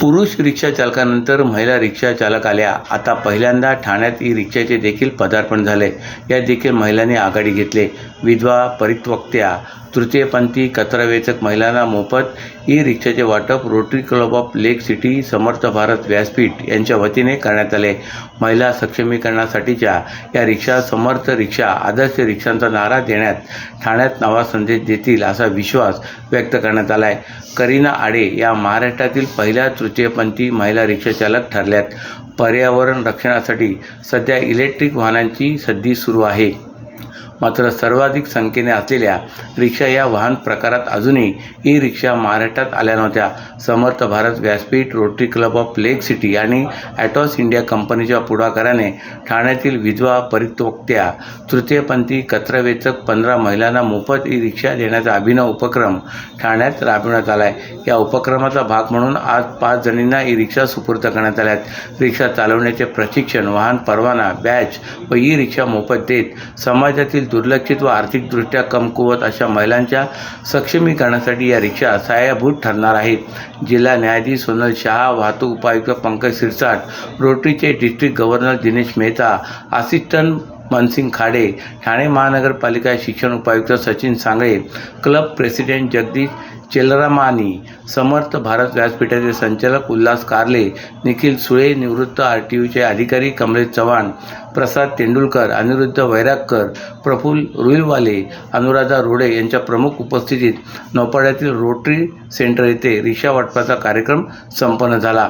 पुरुष रिक्षा चालकानंतर महिला रिक्षा चालक आल्या. आता पहिल्यांदा ठाण्यात ई रिक्षाचे देखील पदार्पण झाले. यात देखील महिलांनी आघाडी घेतले. विधवा परितवक्त्या तृतीयपंथी कचरावेचक महिलांना मोफत ई रिक्षाचे वाटप Rotary club of Lake City Samarth Bharat Vyaspeeth यांच्या वतीने करण्यात आले. महिला सक्षमीकरणासाठीच्या या रिक्षा समर्थ रिक्षा आदर्श रिक्षांचा नारा देण्यात ठाण्यात नवा संदेश देतील असा विश्वास व्यक्त करण्यात आला आहे करीना आडे या महाराष्ट्रातील पहिल्या तृतीयपंथी महिला रिक्षाचालक ठरल्यात. पर्यावरण रक्षणासाठी सध्या इलेक्ट्रिक वाहनांची संधी सुरू आहे. मात्र सर्वाधिक संख्येने असलेल्या रिक्षा या वाहन प्रकारात अजूनही ई रिक्षा महाराष्ट्रात आल्या नव्हत्या. Samarth Bharat Vyaspeeth Rotary club of Lake City आणि ॲटॉस इंडिया कंपनीच्या पुढाकाराने ठाण्यातील विधवा परितोक्त्या तृतीयपंथी कचरावेचक पंधरा महिलांना मोफत ई रिक्षा देण्याचा अभिनव उपक्रम ठाण्यात राबविण्यात आला आहे या उपक्रमाचा भाग म्हणून आज पाच जणींना ई रिक्षा सुपूर्द करण्यात आल्या आहेत रिक्षा चालवण्याचे प्रशिक्षण वाहन परवाना बॅच व ई रिक्षा मोफत देत समाजातील दुर्लक्षित व आर्थिकदृष्ट्या कमकुवत अशा महिलांच्या सक्षमीकरणासाठी या रिक्षा सहाय्यभूत ठरणार आहेत. जिल्हा न्यायाधीश सोनल शहा वाहतूक उपायुक्त Pankaj Sirsat रोटरीचे district governor Dinesh Mehta assistant Mansingh Khade Thane महानगरपालिका शिक्षण उपायुक्त सचिन सांगळे क्लब प्रेसिडेंट जगदीश चेलरामानी समर्थ भारत व्यासपीठाचे संचालक उल्हास कारले निखिल सुळे निवृत्त आर टी यूचे अधिकारी कमलेश चव्हाण प्रसाद तेंडुलकर अनिरुद्ध वैरागकर प्रफुल रुईलवाले अनुराधा रोडे यांच्या प्रमुख उपस्थितीत नौपाड्यातील रोटरी सेंटर येथे रिक्षा वाटपाचा कार्यक्रम संपन्न झाला.